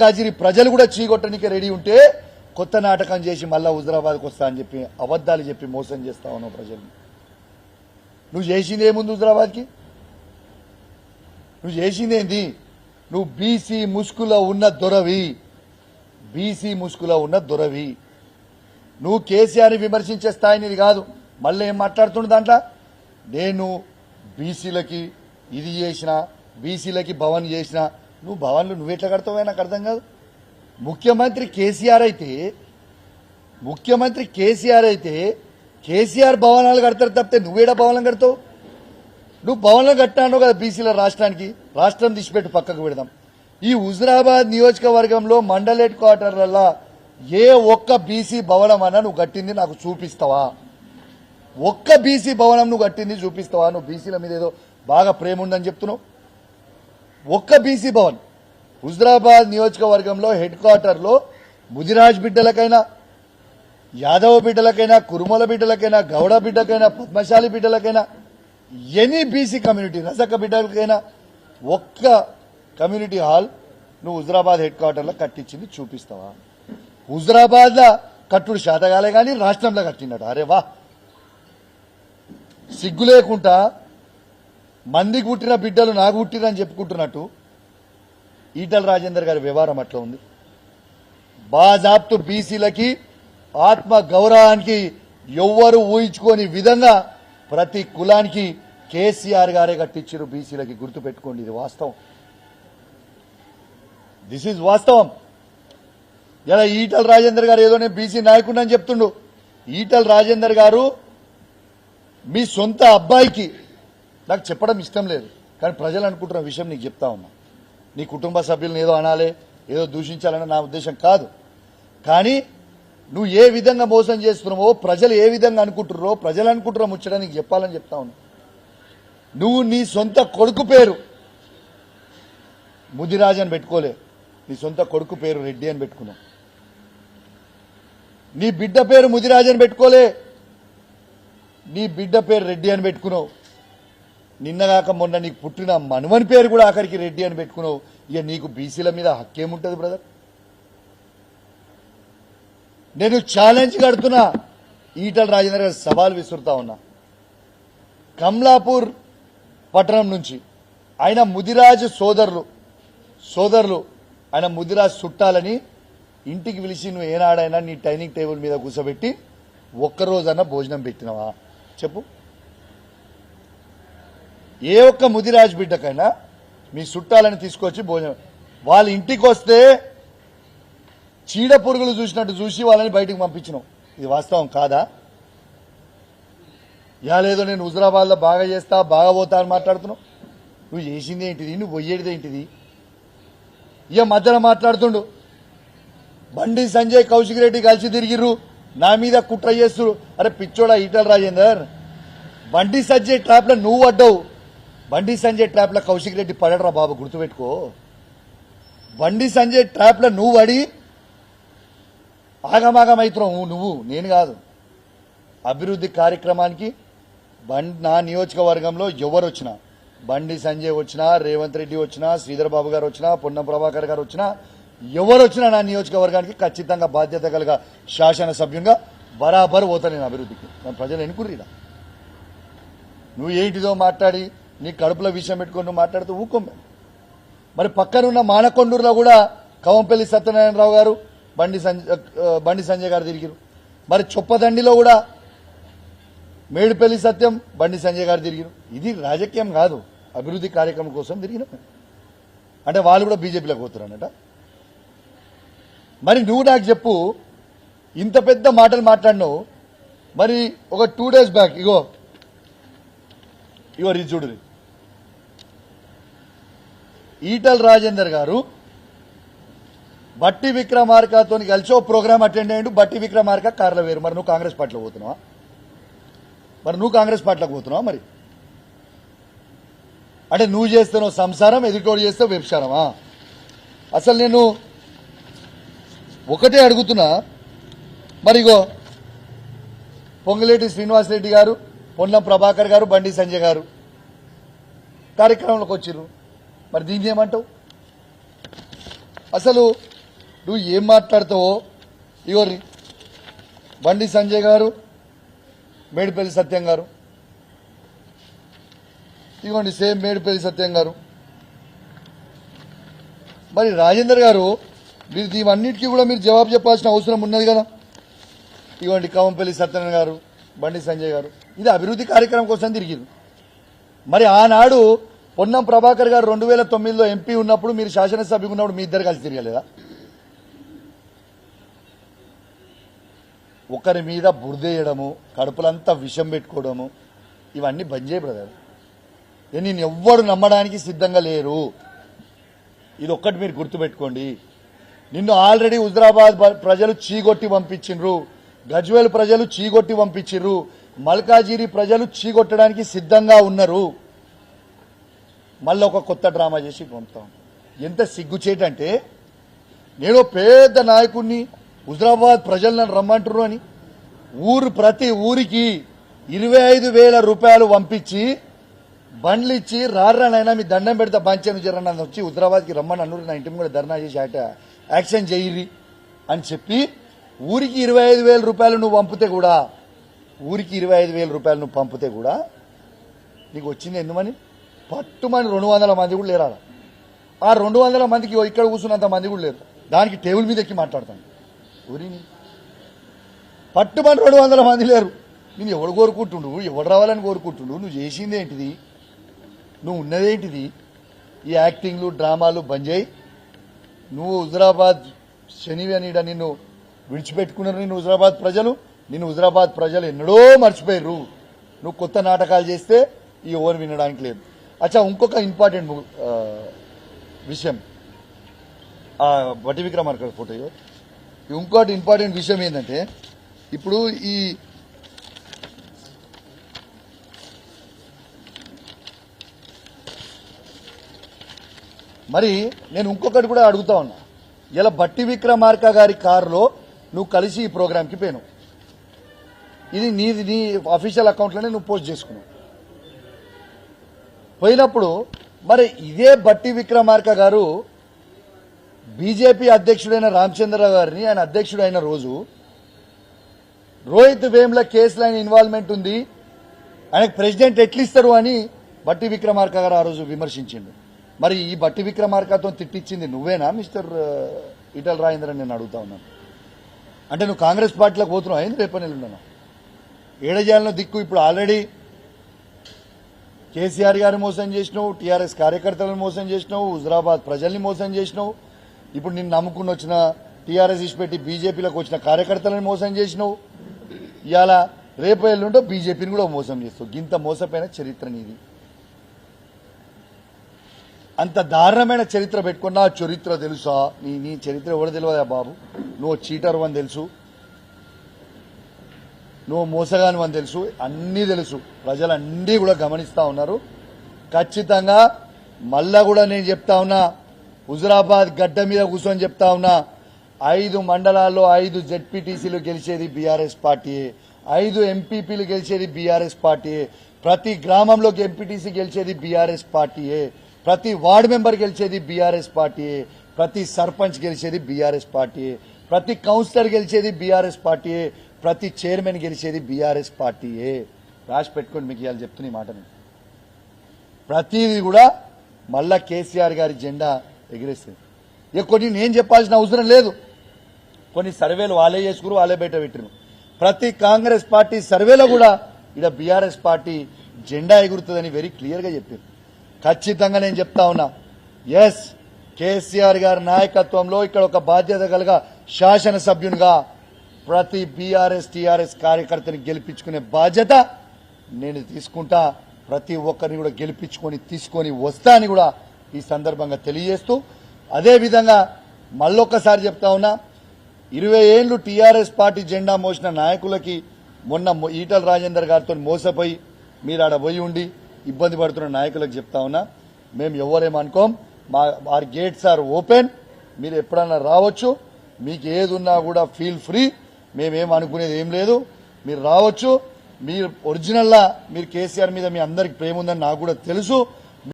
కాజిరి ప్రజలు కూడా చీగొట్టనికి రెడీ ఉంటే కొత్త నాటకం చేసి మళ్ళా హుజరాబాద్కి వస్తా అని చెప్పి అబద్ధాలు చెప్పి మోసం చేస్తా ఉన్నావు ప్రజల్ని. నువ్వు చేసింది ఏముంది హుజరాబాద్కి? నువ్వు చేసింది ఏంది? నువ్వు బీసీ ముసుగులో ఉన్న దొరవి. బీసీ ముసుగులో ఉన్న దొరవి. నువ్వు కేసీఆర్ని విమర్శించే స్థాయినిది కాదు. మళ్ళీ ఏం మాట్లాడుతుండు దాంట్లో? నేను బీసీలకి ఇది చేసిన బీసీలకి భవన్ చేసిన నువ్వు భవన్లు నువ్వెట్లా కడతావో నాకు అర్థం కాదు. ముఖ్యమంత్రి కేసీఆర్ అయితే ముఖ్యమంత్రి కేసీఆర్ అయితే కేసీఆర్ భవనాలు కడతారు తప్పితే నువ్వేడా భవనం కడతావు? నువ్వు భవనం కట్టాను కదా బీసీల రాష్ట్రానికి రాష్ట్రం తీసిపెట్టి పక్కకు పెడదాం. ఈ హుజరాబాద్ నియోజకవర్గంలో మండల్ హెడ్ క్వార్టర్లలో ఏ ఒక్క బీసీ భవనం అన్నా నువ్వు కట్టింది నాకు చూపిస్తావా? ఒక్క బీసీ భవనం నువ్వు కట్టింది చూపిస్తావా? నువ్వు బీసీల మీద ఏదో బాగా ప్రేమ ఉందని చెప్తున్నావు? ఒక్క బీసీ భవన్. హుజరాబాద్ నియోజకవర్గంలో హెడ్ క్వార్టర్లో ముదిరాజ్ బిడ్డలకైనా యాదవ బిడ్డలకైనా కురుమల బిడ్డలకైనా గౌడ బిడ్డకైనా పద్మశాలి బిడ్డలకైనా ఎనీ బీసీ కమ్యూనిటీ రజక బిడ్డలకైనా ఒక్క కమ్యూనిటీ హాల్ నువ్వు హుజరాబాద్ హెడ్ క్వార్టర్లో కట్టించింది చూపిస్తావా? హుజరాబాద్లో కట్టుడు శాతగాలే కానీ రాష్ట్రంలో కట్టినట్టు అరే వా. సిగ్గు లేకుండా మందికి పుట్టిన బిడ్డలు నాకు పుట్టిరని చెప్పుకుంటున్నట్టు ఈటల రాజేందర్ గారి వ్యవహారం అట్లా ఉంది. బాజాప్తు బీసీలకి ఆత్మ గౌరవానికి ఎవ్వరు ఊహించుకోని విధంగా ప్రతి కులానికి కేసీఆర్ గారే కట్టించారు బీసీలకి గుర్తుపెట్టుకోండి ఇది వాస్తవం. దిస్ ఈజ్ వాస్తవం. ఇలా ఈటల రాజేందర్ గారు ఏదో నేను బీసీ నాయకుడు అని చెప్తుండు. ఈటల రాజేందర్ గారు మీ సొంత అబ్బాయికి నాకు చెప్పడం ఇష్టం లేదు. కానీ ప్రజలు అనుకుంటున్న విషయం నీకు చెప్తా ఉన్నా. నీ కుటుంబ సభ్యులను ఏదో అనాలి ఏదో దూషించాలని నా ఉద్దేశం కాదు. కానీ నువ్వు ఏ విధంగా మోసం చేస్తున్నావో ప్రజలు ఏ విధంగా అనుకుంటున్నారో ప్రజలు అనుకుంటున్నా ముచ్చట నీకు చెప్పాలని చెప్తా ఉన్నా. నువ్వు నీ సొంత కొడుకు పేరు ముదిరాజ్ అని పెట్టుకోలే. నీ సొంత కొడుకు పేరు రెడ్డి అని పెట్టుకున్నావు. నీ బిడ్డ పేరు ముదిరాజ్ అని పెట్టుకోలే. నీ బిడ్డ పేరు రెడ్డి అని పెట్టుకున్నావు. నిన్నగాక మొన్న నీకు పుట్టిన మనవని పేరు కూడా ఆఖరికి రెడ్డి అని పెట్టుకున్నావు. ఇక నీకు బీసీల మీద హక్కేముంటుంది బ్రదర్ నేను ఛాలెంజ్ కడుతున్నా. ఈటల రాజేంద్ర గారు సవాల్ విసురుతా ఉన్నా. కమలాపూర్ పట్టణం నుంచి ఆయన ముదిరాజు సోదరులు సోదరులు ఆయన ముదిరాజు చుట్టాలని ఇంటికి పిలిచి నువ్వు ఏనాడైనా నీ డైనింగ్ టేబుల్ మీద కూర్చోబెట్టి ఒక్కరోజన్నా భోజనం పెట్టినవా? చెప్పు. ఏ ఒక్క ముదిరాజు బిడ్డకైనా మీ చుట్టాలని తీసుకొచ్చి భోజనం. వాళ్ళ ఇంటికి వస్తే చీడ పురుగులు చూసినట్టు చూసి వాళ్ళని బయటకు పంపించినాం. ఇది వాస్తవం కాదా? యా లేదో నేను హుజరాబాద్లో బాగా చేస్తా బాగా పోతా అని మాట్లాడుతున్నావు. నువ్వు చేసింది ఏంటిది? నువ్వు పోయేది ఏంటిది? ఇక మధ్యలో మాట్లాడుతుండు. బండి సంజయ్ కౌశిక్ రెడ్డి కలిసి తిరిగిర్రు. నా మీద కుట్ర చేస్తురు అరే పిచ్చోడా ఈటల రాజేందర్. బండి సంజయ్ ట్రాప్లో నువ్వు అడ్డావు బండి సంజయ్ ట్రాప్లో కౌశిక్ రెడ్డి పడడరా బాబు గుర్తుపెట్టుకో. బండి సంజయ్ ట్రాప్లో నువ్వు పడి ఆగమాగమైతున్నావు నువ్వు నేను కాదు. అభివృద్ధి కార్యక్రమానికి బండి నా నియోజకవర్గంలో ఎవరు వచ్చినా బండి సంజయ్ వచ్చినా రేవంత్ రెడ్డి వచ్చినా శ్రీధర్ బాబు గారు వచ్చినా పొన్నం ప్రభాకర్ గారు వచ్చినా ఎవరు వచ్చినా నా నియోజకవర్గానికి ఖచ్చితంగా బాధ్యత కలగ శాసనసభ్యంగా బరాబర్ పోతా నేను అభివృద్ధికి. నేను ప్రజలు ఎన్నుకుర్రీరా? నువ్వు ఏంటిదో మాట్లాడి నీ కడుపులో విషయం పెట్టుకొని నువ్వు మాట్లాడుతూ ఊకోం మరి పక్కనున్న మానకొండూరులో కూడా కవంపల్లి సత్యనారాయణరావు గారు బండి సంజయ్ బండి సంజయ్ గారు తిరిగిరు. మరి చొప్పదండిలో కూడా మేడిపల్లి సత్యం బండి సంజయ్ గారు తిరిగిరు. ఇది రాజకీయం కాదు. అభివృద్ధి కార్యక్రమం కోసం తిరిగిన అంటే వాళ్ళు కూడా బీజేపీలోకి పోతున్నారన్నట మరి నువ్వు నాకు చెప్పు ఇంత పెద్ద మాటలు మాట్లాడినావు. మరి ఒక టూ డేస్ బ్యాక్ ఇగో ఇగో ఇది చూడు ఈటల్ రాజేందర్ గారు బట్టి విక్రమార్కతో కలిసి ఓ ప్రోగ్రామ్ అటెండ్ అయ్యిండు. బట్టి విక్రమార్క కార్ల వేరు. మరి నువ్వు కాంగ్రెస్ పార్టీలో పోతున్నావా? మరి నువ్వు కాంగ్రెస్ పార్టీలోకి పోతున్నావా మరి? అంటే నువ్వు చేస్తున్నావు సంసారం ఎదుటోడు చేస్తే వ్యభిచారమా? అసలు నేను ఒకటే అడుగుతున్నా. మరిగో పొంగులేటి శ్రీనివాసరెడ్డి గారు పొన్నం ప్రభాకర్ గారు బండి సంజయ్ గారు కార్యక్రమంలోకి వచ్చిర్రు. మరి దీన్ని ఏమంటావు? అసలు నువ్వు ఏం మాట్లాడతావో? ఇగో బండి సంజయ్ గారు మేడిపల్లి సత్యం గారు. ఇదిగోండి సేమ్ మేడిపల్లి సత్యం గారు. మరి రాజేందర్ గారు మీరు దీవన్నిటికీ కూడా మీరు జవాబు చెప్పాల్సిన అవసరం ఉన్నది కదా? ఇదిగోండి కవంపల్లి సత్యనారాయణ గారు బండి సంజయ్ గారు. ఇది అభివృద్ధి కార్యక్రమం కోసం తిరిగింది మరి ఆనాడు పొన్నం ప్రభాకర్ గారు రెండు వేల తొమ్మిదిలో ఎంపీ ఉన్నప్పుడు మీరు శాసనసభ్యులు ఉన్నప్పుడు మీ ఇద్దరు కలిసి తిరగలేదా? ఒకరి మీద బురదేయడము కడుపులంతా విషం పెట్టుకోవడము ఇవన్నీ బంద్ చేయ బ్రదర్. ఏ నేను ఎవ్వరు నమ్మడానికి సిద్ధంగా లేరు. ఇది ఒక్కటి మీరు గుర్తుపెట్టుకోండి. నిన్ను ఆల్రెడీ హుజరాబాద్ ప్రజలు చీగొట్టి పంపించిండ్రు. గజ్వేల్ ప్రజలు చీగొట్టి పంపించిండ్రు. మల్కాజిరి ప్రజలు చీగొట్టడానికి సిద్ధంగా ఉన్నారు. మళ్ళీ ఒక కొత్త డ్రామా చేసి పంపుతాం ఎంత సిగ్గుచేటంటే నేను పెద్ద నాయకుడిని హుజరాబాద్ ప్రజలు నన్ను రమ్మంటారు అని ఊరు ప్రతి ఊరికి ఇరవై ఐదు వేల రూపాయలు పంపించి బండ్లు ఇచ్చి రారానైనా మీ దండం పెడితే బంచాను జరన్నది వచ్చి హుజరాబాద్కి రమ్మని అన్నారు నా ఇంటి కూడా ధర్నా చేసి ఆట యాక్షన్ చేయిరి అని చెప్పి ఊరికి ఇరవై ఐదు వేల రూపాయలు నువ్వు పంపితే కూడా ఊరికి ఇరవై ఐదు వేల రూపాయలు నువ్వు పంపితే కూడా నీకు వచ్చింది ఎందుమని? పట్టుమని రెండు వందల మంది కూడా లేరా ఆ రెండు వందల మందికి ఇక్కడ కూర్చున్నంత మంది కూడా లేరు. దానికి టేబుల్ మీద ఎక్కి మాట్లాడతాను. ఊరిని పట్టుమని రెండు వందల మంది లేరు. నేను ఎవడు కోరుకుంటుండు? ఎవడు రావాలని కోరుకుంటుండు? నువ్వు చేసింది ఏంటిది? నువ్వు ఉన్నదేంటిది ఈ యాక్టింగ్లు డ్రామాలు బంద్ చేయి. నువ్వు హుజరాబాద్ శనివి అని నిన్ను విడిచిపెట్టుకున్నారు నిన్ను హుజరాబాద్ ప్రజలు. నిన్ను హుజరాబాద్ ప్రజలు ఎన్నడో మర్చిపోయారు నువ్వు కొత్త నాటకాలు చేస్తే ఈ ఓవర్ వినడానికి లేదు. అచ్చా ఇంకొక ఇంపార్టెంట్ విషయం. బట్టి విక్రమార్క ఫోటో ఇంకోటి ఇంపార్టెంట్ విషయం ఏంటంటే ఇప్పుడు ఈ మరి నేను ఇంకొకటి కూడా అడుగుతా ఉన్నా. ఇలా బట్టి విక్రమార్క గారి కారులో నువ్వు కలిసి ఈ ప్రోగ్రాంకి పోయినావు. ఇది నీది నీ అఫీషియల్ అకౌంట్లోనే నువ్వు పోస్ట్ చేసుకున్నావు. పోయినప్పుడు మరి ఇదే బట్టి విక్రమార్క గారు బీజేపీ అధ్యక్షుడైన రామచంద్రరావు గారిని ఆయన అధ్యక్షుడైన రోజు రోహిత్ వేమ్ల కేసులో ఆయన ఇన్వాల్వ్మెంట్ ఉంది. ఆయనకు ప్రెసిడెంట్ ఎట్లిస్తారు అని బట్టి విక్రమార్క గారు ఆ రోజు విమర్శించిండు. మరి ఈ బట్టి విక్రమార్కతో తిట్టించింది నువ్వేనా మిస్టర్ ఇటల్ రాజేంద్రని నేను అడుగుతా ఉన్నాను. అంటే నువ్వు కాంగ్రెస్ పార్టీలోకి పోతున్నావు? అయింది రేపు ఏడ చేయాలనో దిక్కు ఇప్పుడు ఆల్రెడీ కేసీఆర్ గారిని మోసం చేసినావు టీఆర్ఎస్ కార్యకర్తలను మోసం చేసినావు హుజరాబాద్ ప్రజల్ని మోసం చేసినావు. ఇప్పుడు నిన్ను నమ్ముకుని వచ్చిన టీఆర్ఎస్ ఇచ్చిపెట్టి బీజేపీలోకి వచ్చిన కార్యకర్తలను మోసం చేసినావు. ఇలా రేపు ఎల్లుంటో బీజేపీని కూడా మోసం చేస్తావు. గింత మోసపోయిన చరిత్ర నీది. అంత దారుణమైన చరిత్ర పెట్టుకున్నా ఆ చరిత్ర తెలుసా? నీ నీ చరిత్ర ఎవరు తెలియదా బాబు? నువ్వు చీటర్ అని తెలుసు. నువ్వు మోసగాని అని తెలుసు అన్నీ తెలుసు. ప్రజలు అన్నీ కూడా గమనిస్తా ఉన్నారు. ఖచ్చితంగా మళ్ళా కూడా నేను చెప్తా ఉన్నా హుజురాబాద్ గడ్డ మీద కూర్చొని చెప్తా ఉన్నా ఐదు మండలాల్లో ఐదు జెడ్పీటీసీలు గెలిచేది బీఆర్ఎస్ పార్టీ ఐదు ఎంపీపీలు గెలిచేది బీఆర్ఎస్ పార్టీ ప్రతి గ్రామంలో ఎంపీటీసీ గెలిచేది బీఆర్ఎస్ పార్టీయే. ప్రతి వార్డు మెంబర్ గెలిచేది బీఆర్ఎస్ పార్టీయే. ప్రతి సర్పంచ్ గెలిచేది బీఆర్ఎస్ పార్టీ ప్రతి కౌన్సిలర్ గెలిచేది బీఆర్ఎస్ పార్టీయే. ప్రతి చైర్మన్ గెలిచేది బీఆర్ఎస్ పార్టీయే. రాసి పెట్టుకోండి మీకు ఇవాళ చెప్తున్న ఈ ప్రతిదీ కూడా మళ్ళా కేసీఆర్ గారి జెండా ఎగిరేస్తుంది. ఇక కొన్ని నేను చెప్పాల్సిన అవసరం లేదు. కొన్ని సర్వేలు వాళ్ళే చేసుకురు వాళ్ళే బయట పెట్టిరు ప్రతి కాంగ్రెస్ పార్టీ సర్వేలో కూడా ఇక్కడ బీఆర్ఎస్ పార్టీ జెండా ఎగురుతుందని వెరీ క్లియర్గా చెప్పారు ఖచ్చితంగా నేను చెప్తా ఉన్నా. ఎస్ కేసీఆర్ గారి నాయకత్వంలో ఇక్కడ ఒక బాధ్యత కలగా శాసనసభ్యునిగా ప్రతి బీఆర్ఎస్ టీఆర్ఎస్ కార్యకర్తని గెలిపించుకునే బాధ్యత నేను తీసుకుంటా. ప్రతి ఒక్కరిని కూడా గెలిపించుకొని తీసుకొని వస్తా అని కూడా ఈ సందర్భంగా తెలియజేస్తూ అదేవిధంగా మళ్ళొక్కసారి చెప్తా ఉన్నా ఇరవై ఏళ్ళు టీఆర్ఎస్ పార్టీ జెండా మోసిన నాయకులకి మొన్న ఈటల రాజేందర్ గారితో మోసపోయి మీరు ఆడ పోయి ఉండి ఇబ్బంది పడుతున్న నాయకులకు చెప్తా ఉన్నా మేము ఎవరేమనుకోం మా ఆర్ గేట్స్ ఆర్ ఓపెన్. మీరు ఎప్పుడన్నా రావచ్చు. మీకు ఏది ఉన్నా కూడా ఫీల్ ఫ్రీ. మేమేం అనుకునేది ఏం లేదు. మీరు రావచ్చు. మీరు ఒరిజినల్లా మీరు కేసీఆర్ మీద మీ అందరికి ప్రేమ ఉందని నాకు కూడా తెలుసు.